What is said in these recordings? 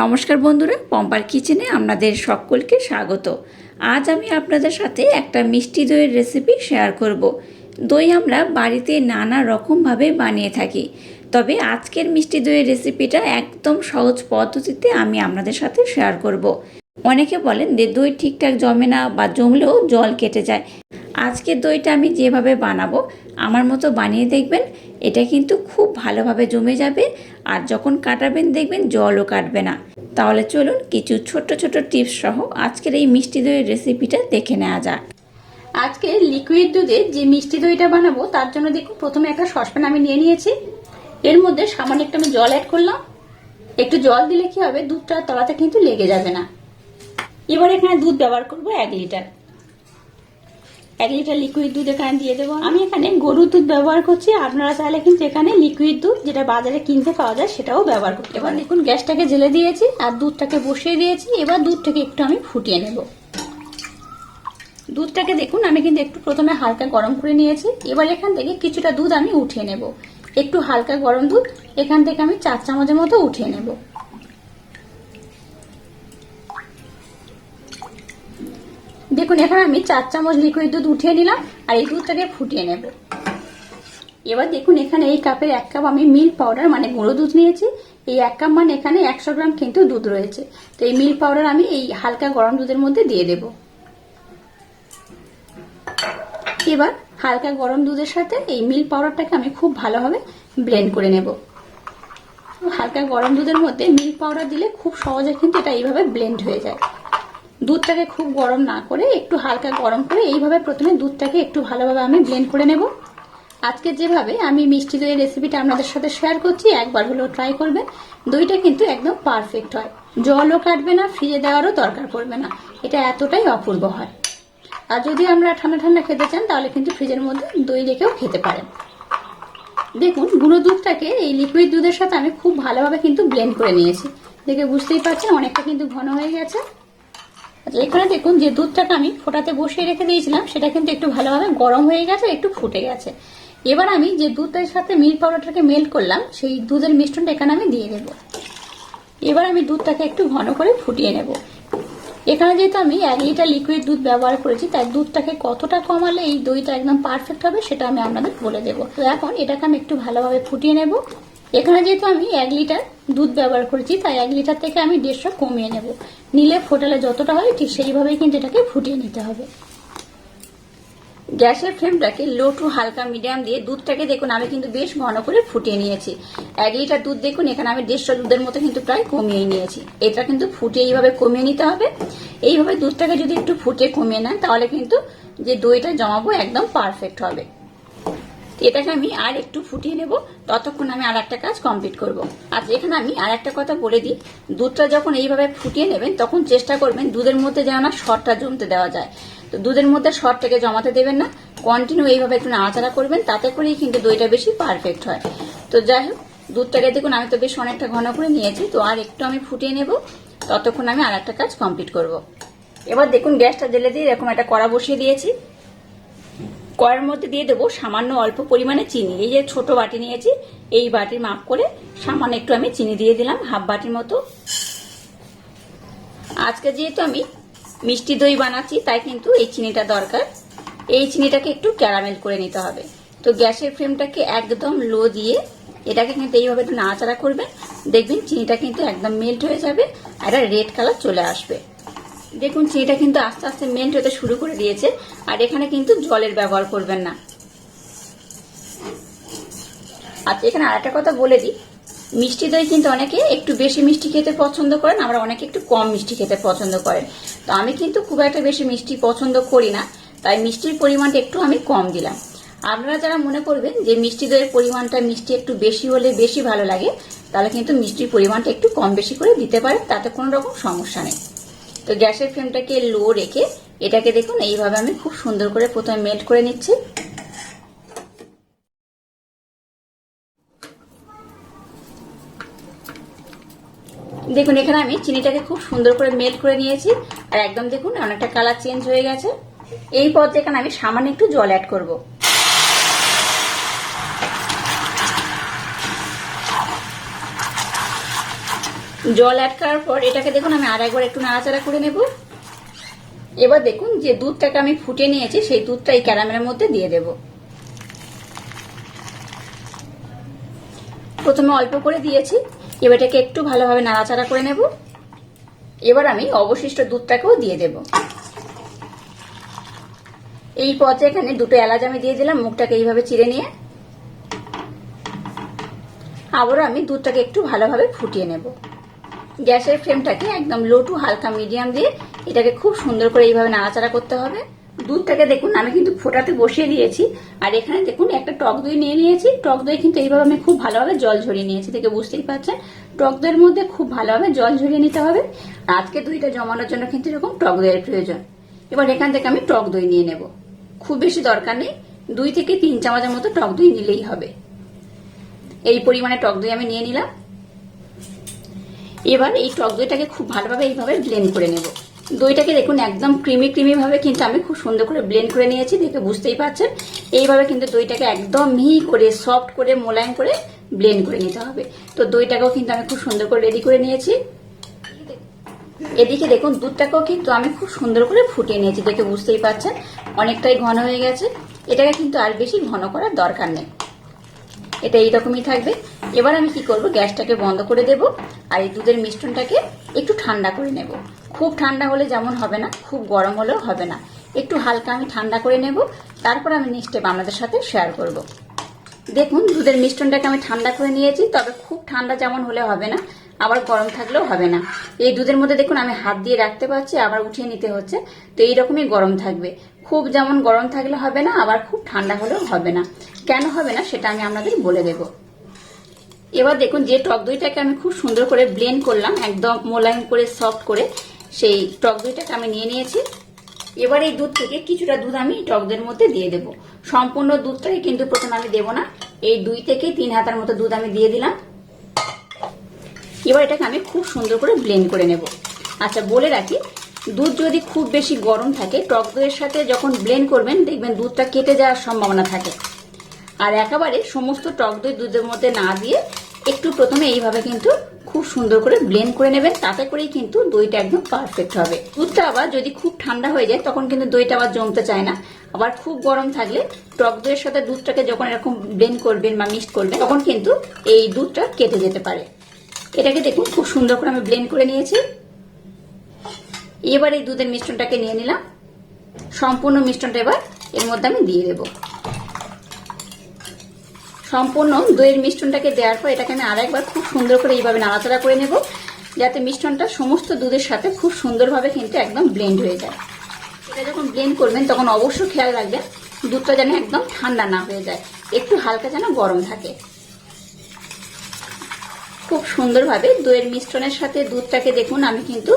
নমস্কার বন্ধুরা, পম্পার কিচেনে আপনাদের সকলকে স্বাগত। আজ আমি আপনাদের সাথে একটা মিষ্টি দইয়ের রেসিপি শেয়ার করব। দই আমরা বাড়িতে নানা রকমভাবে বানিয়ে থাকি। তবে আজকের মিষ্টি দইয়ের রেসিপিটা একদম সহজ পদ্ধতিতে আমি আপনাদের সাথে শেয়ার করব। অনেকে বলেন যে দই ঠিকঠাক জমে না বা জমলেও জল কেটে যায়। আজকের দইটা আমি যেভাবে বানাবো, আমার মতো বানিয়ে দেখবেন। এটা কিন্তু খুব ভালোভাবে জমে যাবে আর যখন কাটাবেন দেখবেন জলও কাটবে না। তাহলে চলুন কিছু ছোট ছোট টিপস সহ আজকের এই মিষ্টি দইয়ের রেসিপিটা দেখে নেওয়া যাক। আজকে লিকুইড দুধে যে মিষ্টি দইটা বানাবো, তার জন্য দেখুন প্রথমে একটা সসপ্যান আমি নিয়ে নিয়েছি। এর মধ্যে সামান্য একটু আমি জল অ্যাড করলাম। একটু জল দিলে কি হবে? দুধটা তলাতে কিন্তু লেগে যাবে না। এবার এখানে দুধ ব্যবহার করব এক লিটার এক লিটার লিকুইড দুধ এখানে দিয়ে দেবো। আমি এখানে গরুর দুধ ব্যবহার করছি। আপনারা চাইলে কিন্তু এখানে লিকুইড দুধ যেটা বাজারে কিনতে পাওয়া যায় সেটাও ব্যবহার করতে এবার দেখুন গ্যাসটাকে জেলে দিয়েছি আর দুধটাকে বসিয়ে দিয়েছি। এবার দুধটাকে একটু আমি ফুটিয়ে নেব। দুধটাকে দেখুন আমি কিন্তু একটু প্রথমে হালকা গরম করে নিয়েছি। এবার এখান থেকে কিছুটা দুধ আমি উঠিয়ে নেব। একটু হালকা গরম দুধ এখান থেকে আমি চার চামচের মতো উঠিয়ে নেব। দেখুন এখন আমি চার চামচ লিকুইড দুধ উঠিয়ে নিলাম আর এই দুধটাকে ফুটিয়ে নেব। এবার দেখুন, এখানে এই কাপের এক কাপ আমি মিল্ক পাউডার মানে গুঁড়ো দুধ নিয়েছি। এই এক কাপ মানে এখানে একশো গ্রাম কিন্তু দুধ রয়েছে। তো এই মিল্ক পাউডার আমি এই হালকা গরম দুধের মধ্যে দিয়ে দেব। এবার হালকা গরম দুধের সাথে এই মিল্ক পাউডারটাকে আমি খুব ভালোভাবে ব্লেন্ড করে নেব। হালকা গরম দুধের মধ্যে মিল্ক পাউডার দিলে খুব সহজে কিন্তু এটা এইভাবে ব্লেন্ড হয়ে যায়। দুধটাকে খুব গরম না করে একটু হালকা গরম করে এইভাবে প্রথমে দুধটাকে একটু ভালোভাবে আমি ব্লেন্ড করে নেব। আজকে যেভাবে আমি মিষ্টি দইয়ের রেসিপিটা আপনাদের সাথে শেয়ার করছি, একবার হলেও ট্রাই করবেন। দইটা কিন্তু একদম পারফেক্ট হয়। জলও কাটবে না ফ্রিজে দেওয়ারও দরকার পড়বে না। এটা এতটাই অপূর্ব হয়। আর যদি আমরা ঠান্ডা ঠান্ডা খেতে চান, তাহলে কিন্তু ফ্রিজের মধ্যে দই রেখেও খেতে পারেন। দেখুন, গুঁড়ো দুধটাকে এই লিকুইড দুধের সাথে আমি খুব ভালোভাবে কিন্তু ব্লেন্ড করে নিয়েছি। দেখে বুঝতেই পারছেন, অনেকটা কিন্তু ঘন হয়ে গেছে। আচ্ছা এখানে দেখুন যে দুধটাকে আমি ফোটাতে বসিয়ে রেখে দিয়েছিলাম, সেটা কিন্তু একটু ভালোভাবে গরম হয়ে গেছে, একটু ফুটে গেছে। এবার আমি যে দুধের সাথে মিল্ক পাউডারটাকে মেল্ট করলাম, সেই দুধের মিশ্রণটা এখানে আমি দিয়ে দেবো। এবার আমি দুধটাকে একটু ঘন করে ফুটিয়ে নেব। এখানে যেহেতু আমি এক লিটার লিকুইড দুধ ব্যবহার করেছি, তাই দুধটাকে কতটা কমালে এই দইটা একদম পারফেক্ট হবে, সেটা আমি আপনাদের বলে দেবো। তো এখন এটাকে আমি একটু ভালোভাবে ফুটিয়ে নেব। এখানে যেহেতু আমি এক লিটার দুধ ব্যবহার করেছি, তাই এক লিটার থেকে আমি দেড়শো কমিয়ে নেব। নিলে ফোটালে যতটা হয় ঠিক সেইভাবেই কিন্তু এটাকে ফুটিয়ে নিতে হবে। গ্যাসের ফ্লেমটাকে লো টু হালকা মিডিয়াম দিয়ে দুধটাকে দেখুন, আমি কিন্তু বেশ ঘন করে ফুটিয়ে নিয়েছি। এক লিটার দুধ দেখুন, এখানে আমি দেড়শো দুধের মতো কিন্তু প্রায় কমিয়ে নিয়েছি। এটা কিন্তু ফুটিয়ে এইভাবে কমিয়ে নিতে হবে। এইভাবে দুধটাকে যদি একটু ফুটিয়ে কমিয়ে নেন, তাহলে কিন্তু যে দইটা জমাবো একদম পারফেক্ট হবে। এটাকে আমি আর একটু ফুটিয়ে নেব। ততক্ষণ আমি আর একটা কাজ কমপ্লিট করব। আর এখানে আমি আর একটা কথা বলে দিই। দুধটা যখন এইভাবে ফুটিয়ে নেবেন, তখন চেষ্টা করবেন দুধের মধ্যে যেন না শর্টটা জমতে দেওয়া যায়। তো দুধের মধ্যে শর্টটাকে জমাতে দেবেন না। কন্টিনিউ এইভাবে একটু নাড়াচাড়া করবেন, তাতে করেই কিন্তু দইটা বেশি পারফেক্ট হয়। তো যাই হোক, দুধটাকে দেখুন, আমি তো বেশ অনেকটা ঘন করে নিয়েছি, তো আর একটু আমি ফুটিয়ে নেব। ততক্ষণ আমি আর একটা কাজ কমপ্লিট করব। এবার দেখুন, গ্যাসটা জেলে দিয়ে এরকম একটা কড়া বসিয়ে দিয়েছি। কড়ার মধ্যে দিয়ে দেবো সামান্য অল্প পরিমাণে চিনি। এই যে ছোট বাটি নিয়েছি, এই বাটির মাপ করে সামান্য একটু আমি চিনি দিয়ে দিলাম, হাফ বাটির মতো। আজকে যেহেতু আমি মিষ্টি দই বানাচ্ছি, তাই কিন্তু এই চিনিটা দরকার। এই চিনিটাকে একটু ক্যারামেল করে নিতে হবে। তো গ্যাসের ফ্লেমটাকে একদম লো দিয়ে এটাকে কিন্তু এইভাবে একটু নাড়াচাড়া করবেন। দেখবেন চিনিটা কিন্তু একদম মেল্ট হয়ে যাবে আর রেড কালার চলে আসবে। দেখুন, চিনিটা কিন্তু আস্তে আস্তে মেল্ট হতে শুরু করে দিয়েছে, আর এখানে কিন্তু জলের ব্যবহার করবেন না। আচ্ছা এখানে আরেকটা কথা বলে দিই। মিষ্টি দই কিন্তু অনেকে একটু বেশি মিষ্টি খেতে পছন্দ করেন, আবার অনেকে একটু কম মিষ্টি খেতে পছন্দ করেন। তো আমি কিন্তু খুব একটা বেশি মিষ্টি পছন্দ করি না, তাই মিষ্টির পরিমাণটা একটু আমি কম দিলাম। আপনারা যারা মনে করবেন যে মিষ্টি দইয়ের পরিমাণটা মিষ্টি একটু বেশি হলে বেশি ভালো লাগে, তাহলে কিন্তু মিষ্টির পরিমাণটা একটু কম বেশি করে দিতে পারেন, তাতে কোনো রকম সমস্যা নেই। তো গ্যাসের ফ্লেমটাকে লো রেখে এটাকে দেখুন, এইভাবে আমি খুব সুন্দর করে প্রথমে মেল্ট করে নিচ্ছি। দেখুন, এখানে আমি চিনিটাকে খুব সুন্দর করে মেল্ট করে নিয়েছি, আর একদম দেখুন, অনেকটা কালার চেঞ্জ হয়ে গেছে। এই পর্যায়ে এখানে আমি সামান্য একটু জল অ্যাড করব। জল অ্যাড করার পর এটাকে দেখুন, আমি আর একবার একটু নাড়াচাড়া করে নেব। এবার দেখুন যে দুধটাকে আমি ফুটিয়ে নিয়েছি, সেই দুধটা এই ক্যারামেলের মধ্যে দিয়ে দেব। প্রথমে অল্প করে দিয়েছি, এবার এটাকে একটু ভালোভাবে নাড়াচাড়া করে নেব। এবার আমি অবশিষ্ট দুধটাকেও দিয়ে দেব। এই পর্যায়ে এখানে দুটো এলাচ আমি দিয়ে দিলাম, মুখটাকে এইভাবে চিড়ে নিয়ে। আবারও আমি দুধটাকে একটু ভালোভাবে ফুটিয়ে নেব। গ্যাসের ফ্লেমটাকে একদম লো টু হালকা মিডিয়াম দিয়ে এটাকে খুব সুন্দর করে এইভাবে নাড়াচাড়া করতে হবে। দুধটাকে দেখুন, আমি কিন্তু ফোটাতে বসিয়ে দিয়েছি। আর এখানে দেখুন, একটা টক দই নিয়ে নিয়েছি। টক দই কিন্তু এইভাবে আমি খুব ভালোভাবে জল ঝরিয়ে নিয়েছি দেখে বুঝতেই পারছেন। টক দইয়ের মধ্যে খুব ভালোভাবে জল ঝরিয়ে নিতে হবে। আজকে দইটা জমানোর জন্য কিন্তু এরকম টক দইয়ের প্রয়োজন। এবার এখান থেকে আমি টক দই নিয়ে নেব। খুব বেশি দরকার নেই। দুই থেকে তিন চামচের মতো টক দই নিলেই হবে। এই পরিমাণে টক দই আমি নিয়ে নিলাম। এবার এই টক দইটাকে খুব ভালোভাবে এইভাবে ব্লেন্ড করে নেব। দইটাকে দেখুন একদম ক্রিমি ক্রিমি ভাবে কিন্তু আমি খুব সুন্দর করে ব্লেন্ড করে নিয়েছি, দেখে বুঝতেই পারছেন। এইভাবে কিন্তু দইটাকে একদম মিহি করে সফট করে, মোলায়েম করে ব্লেন্ড করে নিতে হবে। তো দইটাকেও কিন্তু আমি খুব সুন্দর করে রেডি করে নিয়েছি। এদিকে দেখুন দুধটাকেও কিন্তু আমি খুব সুন্দর করে ফুটিয়ে নিয়েছি, দেখে বুঝতেই পারছেন। অনেকটাই ঘন হয়ে গেছে। এটাকে কিন্তু আর বেশি ঘন করার দরকার নেই। এটা এইরকমই থাকবে। এবার আমি কি করব? গ্যাসটাকে বন্ধ করে দেব আর এই দুধের মিশ্রণটাকে একটু ঠান্ডা করে নেব। খুব ঠান্ডা হলে যেমন হবে না, খুব গরম হলেও হবে না। একটু হালকা আমি ঠান্ডা করে নেব, তারপর আমি নেক্সট স্টেপ আপনাদের সাথে শেয়ার করব। দেখুন, দুধের মিশ্রণটাকে আমি ঠান্ডা করে নিয়েছি, তবে খুব ঠান্ডা যেমন হলে হবে না, আবার গরম থাকলেও হবে না। এই দুধের মধ্যে দেখুন, আমি হাত দিয়ে রাখতে পারছি, আবার উঠিয়ে নিতে হচ্ছে। তো এইরকমই গরম থাকবে। খুব যেমন গরম থাকলে হবে না, আবার খুব ঠান্ডা হলেও হবে না। কেন হবে না, সেটা আমি আপনাদের বলে দেব। এবার দেখুন যে টক দইটাকে আমি খুব সুন্দর করে ব্লেন্ড করলাম, একদম মোলায়েম করে সফট করে, সেই টক দইটাকে আমি নিয়ে নিয়েছি। এবার এই দুধ থেকে কিছুটা দুধ আমি টক দইয়ের মধ্যে দিয়ে দেব। সম্পূর্ণ দুধটাকে কিন্তু প্রথমে আমি দেবো না। এই দুই থেকে তিন হাতার মতো দুধ আমি দিয়ে দিলাম। এবার এটাকে আমি খুব সুন্দর করে ব্লেন্ড করে নেব। আচ্ছা বলে রাখি, দুধ যদি খুব বেশি গরম থাকে, টক দইয়ের সাথে যখন ব্লেন্ড করবেন, দেখবেন দুধটা কেটে যাওয়ার সম্ভাবনা থাকে। আর একেবারে সমস্ত টক দই দুধের মধ্যে না দিয়ে একটু প্রথমে এইভাবে কিন্তু খুব সুন্দর করে ব্লেন্ড করে নেবেন, তাতে করেই কিন্তু দইটা একদম পারফেক্ট হবে। দুধটা আবার যদি খুব ঠান্ডা হয়ে যায়, তখন কিন্তু দইটা আবার জমতে চায় না। আবার খুব গরম থাকলে টক দইয়ের সাথে দুধটাকে যখন এরকম ব্লেন্ড করবেন বা মিক্সড করবেন, তখন কিন্তু এই দুধটা কেটে যেতে পারে। এটাকে দেখুন, খুব সুন্দর করে আমি ব্লেন্ড করে নিয়েছি। এবার এই দুধের মিশ্রণটাকে নিয়ে নিলাম। সম্পূর্ণ মিশ্রণটা এবার এর মধ্যে আমি দিয়ে দেব। সম্পূর্ণ দইয়ের মিশ্রণটাকে দেওয়ার পর এটাকে আমি আরেকবার খুব সুন্দর করে এইভাবে নাড়াচাড়া করে নেব, যাতে মিশ্রণটা সমস্ত দুধের সাথে খুব সুন্দরভাবে কিন্তু একদম ব্লেন্ড হয়ে যায়। এটা যখন ব্লেন্ড করবেন তখন অবশ্যই খেয়াল রাখবেন, দুধটা যেন একদম ঠান্ডা না হয়ে যায়, একটু হালকা যেন গরম থাকে। খুব সুন্দরভাবে দইয়ের মিশ্রণের সাথে দুধটাকে দেখুন, আমি কিন্তু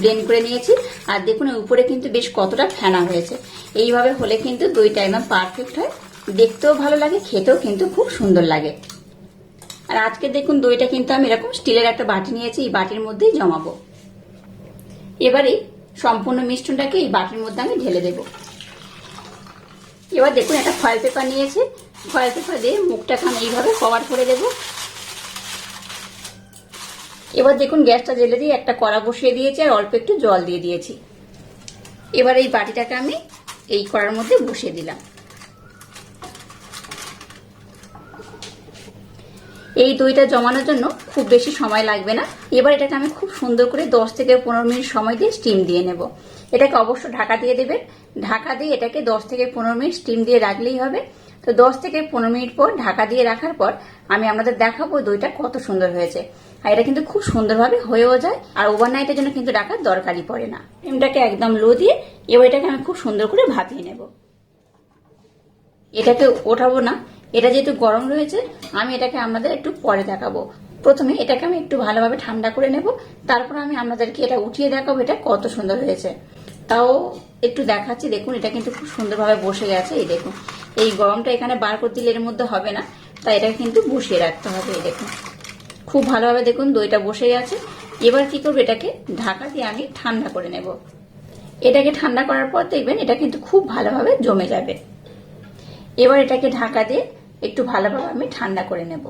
ব্লেন্ড করে নিয়েছি। আর দেখুন উপরে কিন্তু বেশ কতটা ফেনা হয়েছে। এইভাবে হলে কিন্তু দইটা একদম পারফেক্ট হয়। দেখতেও ভালো লাগে, খেতেও কিন্তু খুব সুন্দর লাগে। আর আজকে দেখুন দইটা কিন্তু আমি এরকম স্টিলের একটা বাটি নিয়েছি, এই বাটির মধ্যেই জমাবো। এবারে সম্পূর্ণ মিশ্রণটাকে এই বাটির মধ্যে আমি ঢেলে দেব। এবার দেখুন একটা ফয়েল পেপার নিয়েছি ফয়েল পেপার দিয়ে মুখটাকে আমি এইভাবে কভার করে দেবো। এবার দেখুন গ্যাসটা জেলে দিয়ে একটা কড়া বসিয়ে দিয়েছি আর অল্প একটু জল দিয়ে দিয়েছি। এবার এই বাটিটাকে আমি এই কড়ার মধ্যে বসিয়ে দিলাম। এই দইটা জমানোর জন্য খুব বেশি সময় লাগবে না। এবার এটাকে আমি খুব সুন্দর করে দশ থেকে পনেরো মিনিট সময় দিয়ে স্টিম দিয়ে নেব। এটাকে অবশ্য ঢাকা দিয়ে দেবেন। ঢাকা দিয়ে এটাকে দশ থেকে পনেরো মিনিট স্টিম দিয়ে রাখলেই হবে। তো দশ থেকে পনেরো মিনিট পর ঢাকা দিয়ে রাখার পর আমি আপনাদের দেখাবো দইটা কত সুন্দর হয়েছে। আর এটা কিন্তু খুব সুন্দরভাবে হয়েও যায় আর ওভারনাইটের জন্য কিন্তু রাখার দরকারই পড়ে না। ফ্লেমটাকে একদম লো দিয়ে এবার এটাকে আমি খুব সুন্দর করে ভাপিয়ে নেব। এটাকে ওঠাবো না। এটা যেহেতু গরম রয়েছে, আমি এটাকে আপনাদের একটু পরে দেখাবো। প্রথমে এটাকে আমি একটু ভালোভাবে ঠান্ডা করে নেব, তারপর আমি আপনাদেরকে এটা উঠিয়ে দেখাবো এটা কত সুন্দর হয়েছে। তাও একটু দেখাচ্ছি, দেখুন, এটা কিন্তু খুব সুন্দরভাবে বসে গেছে, এই দেখুন। এই গরমটা এখানে বার করে দিলে এর মধ্যে হবে না, তাই এটা কিন্তু বসিয়ে রাখতে হবে, এই দেখুন। খুব ভালোভাবে দেখুন, দইটা বসে গেছে। এবার কি করব, এটাকে ঢাকা দিয়ে আমি ঠান্ডা করে নেব। এটাকে ঠান্ডা করার পর দেখবেন, এটা কিন্তু খুব ভালোভাবে জমে যাবে। এবার এটাকে ঢাকা দিয়ে একটু ভালোভাবে আমি ঠান্ডা করে নেব।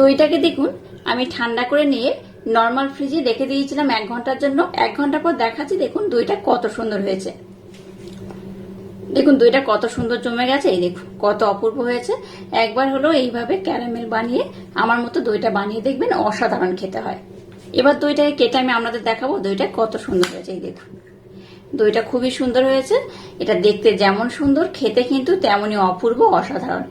দইটাকে দেখুন, আমি ঠান্ডা করে নিয়ে নর্মাল ফ্রিজে রেখে দিয়েছিলাম এক ঘণ্টার জন্য। এক ঘণ্টা পর দেখাচ্ছি, দেখুন দইটা কত সুন্দর হয়েছে। দেখুন দইটা কত সুন্দর জমে গেছে, এই দেখুন, কত অপূর্ব হয়েছে। একবার হলো এইভাবে ক্যারামেল বানিয়ে আমার মতো দইটা বানিয়ে দেখবেন, অসাধারণ খেতে হয়। এবার দইটাকে কেটে আমি আপনাদের দেখাবো, দইটা কত সুন্দর হয়েছে, এই দেখুন। দইটা খুবই সুন্দর হয়েছে, এটা দেখতে যেমন সুন্দর, খেতে কিন্তু তেমনই অপূর্ব, অসাধারণ।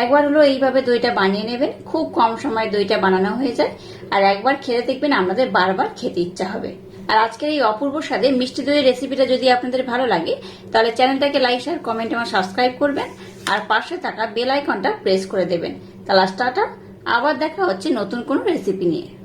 একবার হলো এইভাবে দইটা বানিয়ে নেবেন। খুব কম সময়ে দইটা বানানো হয়ে যায়। আর একবার খেতে দেখবেন আমাদের বারবার খেতে ইচ্ছা হবে। আর আজকের এই অপূর্ব স্বাদে মিষ্টি দইয়ের রেসিপিটা যদি আপনাদের ভালো লাগে, তাহলে চ্যানেলটাকে লাইক, শেয়ার, কমেন্ট এবং সাবস্ক্রাইব করবেন। আর পাশে থাকা বেল আইকনটা প্রেস করে দেবেন। তাহলে স্টার্টার আবার দেখা হচ্ছে নতুন কোনো রেসিপি নিয়ে।